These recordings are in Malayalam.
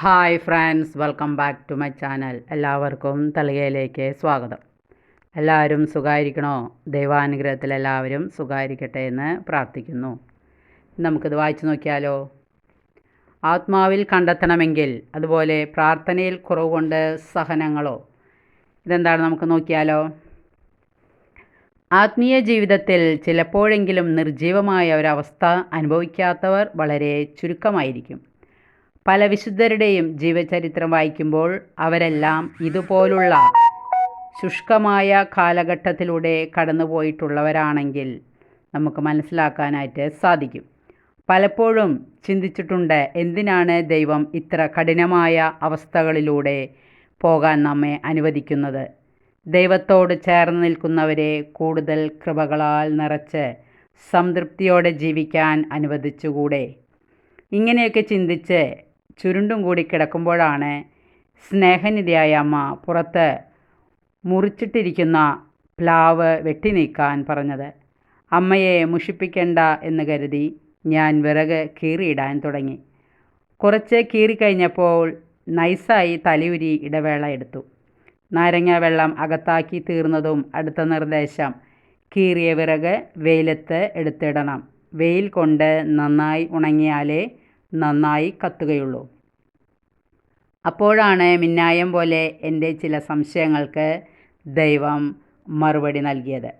Hi friends welcome back to my channel. എല്ലാവർക്കും തളികയിലേക്ക് സ്വാഗതം. എല്ലാവരും സുഖമായിരിക്കണോ ദൈവാനുഗ്രഹത്തിൽ എല്ലാവരും സുഖമായിരിക്കട്ടെ എന്ന് പ്രാർത്ഥിക്കുന്നു. നമുക്കിത് വായിച്ചു നോക്കിയാലോ? ആത്മാവിൽ കണ്ടെത്തണമെങ്കിൽ അതുപോലെ പ്രാർത്ഥനയിൽ കുറവ് കൊണ്ട് സഹനങ്ങളോ ഇതെന്താണ് നമുക്ക് നോക്കിയാലോ? ആത്മീയ ജീവിതത്തിൽ ചിലപ്പോഴെങ്കിലും നിർജീവമായ ഒരവസ്ഥ അനുഭവിക്കാത്തവർ വളരെ ചുരുക്കമായിരിക്കും. പല വിശുദ്ധരുടെയും ജീവചരിത്രം വായിക്കുമ്പോൾ അവരെല്ലാം ഇതുപോലുള്ള ശുഷ്കമായ കാലഘട്ടത്തിലൂടെ കടന്നുപോയിട്ടുള്ളവരാണെങ്കിൽ നമുക്ക് മനസ്സിലാക്കാനായിട്ട് സാധിക്കും. പലപ്പോഴും ചിന്തിച്ചിട്ടുണ്ട് എന്തിനാണ് ദൈവം ഇത്ര കഠിനമായ അവസ്ഥകളിലൂടെ പോകാൻ നമ്മെ അനുവദിക്കുന്നത്? ദൈവത്തോട് ചേർന്ന് നിൽക്കുന്നവരെ കൂടുതൽ കൃപകളാൽ നിറച്ച് സംതൃപ്തിയോടെ ജീവിക്കാൻ അനുവദിച്ചുകൂടെ? ഇങ്ങനെയൊക്കെ ചിന്തിച്ച് ചുരുണ്ടും കൂടി കിടക്കുമ്പോഴാണ് സ്നേഹനിധിയായ അമ്മ പുറത്ത് മുറിച്ചിട്ടിരിക്കുന്ന പ്ലാവ് വെട്ടി നീക്കാൻ പറഞ്ഞത്. അമ്മയെ മുഷിപ്പിക്കേണ്ട എന്ന് കരുതി ഞാൻ വിറക് കീറിയിടാൻ തുടങ്ങി. കുറച്ച് കീറിക്കഴിഞ്ഞപ്പോൾ നൈസായി തലയുരി ഇടവേള എടുത്തു. നാരങ്ങ വെള്ളം അകത്താക്കി തീർന്നതും അടുത്ത നിർദ്ദേശം കീറിയ വിറക് വെയിലത്ത് എടുത്തിടണം. വെയിൽ കൊണ്ട് നന്നായി ഉണങ്ങിയാലേ നന്നായി കത്തുകയുള്ളൂ. അപ്പോഴാണ് മിന്നായം പോലെ എന്റെ ചില സംശയങ്ങൾക്ക് ദൈവം മറുപടി നൽകിയത്.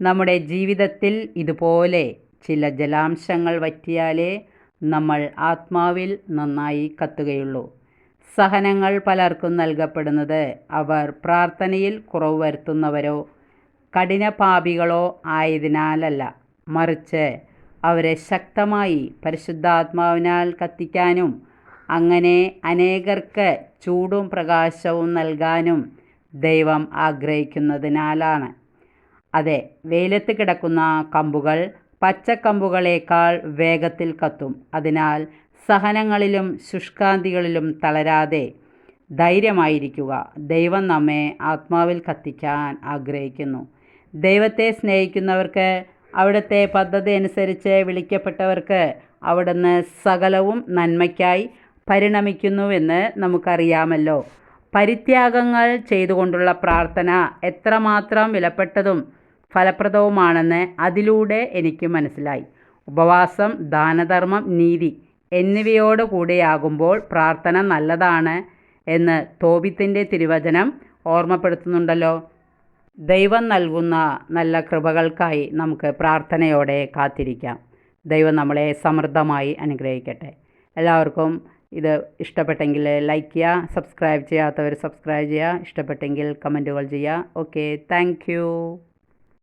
നമ്മുടെ ജീവിതത്തിൽ ഇതുപോലെ ചില ജലാംശങ്ങൾ വറ്റിയാലേ നമ്മൾ ആത്മാവിൽ നന്നായി കത്തുകയുള്ളൂ. സഹനങ്ങൾ പലർക്കും നൽകപ്പെടുന്നത് അവർ പ്രാർത്ഥനയിൽ കുറവ് വരുത്തുന്നവരോ കഠിനപാപികളോ ആയതിനാലല്ല. മറിച്ച് അവരെ ശക്തമായി പരിശുദ്ധാത്മാവിനാൽ കത്തിക്കാനും അങ്ങനെ അനേകർക്ക് ചൂടും പ്രകാശവും നൽകാനും ദൈവം ആഗ്രഹിക്കുന്നതിനാലാണ്. അതെ വെയിലത്ത് കിടക്കുന്ന കമ്പുകൾ പച്ചക്കമ്പുകളേക്കാൾ വേഗത്തിൽ കത്തും. അതിനാൽ സഹനങ്ങളിലും ശുഷ്കാന്തികളിലും തളരാതെ ധൈര്യമായിരിക്കുക. ദൈവം നമ്മെ ആത്മാവിൽ കത്തിക്കാൻ ആഗ്രഹിക്കുന്നു. ദൈവത്തെ സ്നേഹിക്കുന്നവർക്ക് അവിടുത്തെ പദ്ധതി അനുസരിച്ച് വിളിക്കപ്പെട്ടവർക്ക് അവിടുന്ന് സകലവും നന്മയ്ക്കായി പരിണമിക്കുന്നുവെന്ന് നമുക്കറിയാമല്ലോ. പരിത്യാഗങ്ങൾ ചെയ്തുകൊണ്ടുള്ള പ്രാർത്ഥന എത്രമാത്രം വിലപ്പെട്ടതും ഫലപ്രദവുമാണെന്ന് അതിലൂടെ എനിക്ക് മനസ്സിലായി. ഉപവാസം ദാനധർമ്മം നീതി എന്നിവയോട് കൂടിയാകുമ്പോൾ പ്രാർത്ഥന നല്ലതാണ് എന്ന് തോപിത്തിന്റെ തിരുവചനം ഓർമ്മപ്പെടുത്തുന്നുണ്ടല്ലോ. ദൈവം നൽകുന്ന നല്ല കൃപകൾക്കായി നമുക്ക് പ്രാർത്ഥനയോടെ കാത്തിരിക്കാം. ദൈവം നമ്മളെ സമൃദ്ധമായി അനുഗ്രഹിക്കട്ടെ. എല്ലാവർക്കും ഇത് ഇഷ്ടപ്പെട്ടെങ്കിൽ ലൈക്ക് ചെയ്യുക സബ്സ്ക്രൈബ് ചെയ്യാത്തവർ സബ്സ്ക്രൈബ് ചെയ്യുക ഇഷ്ടപ്പെട്ടെങ്കിൽ കമന്റുകൾ ചെയ്യുക. Okay thank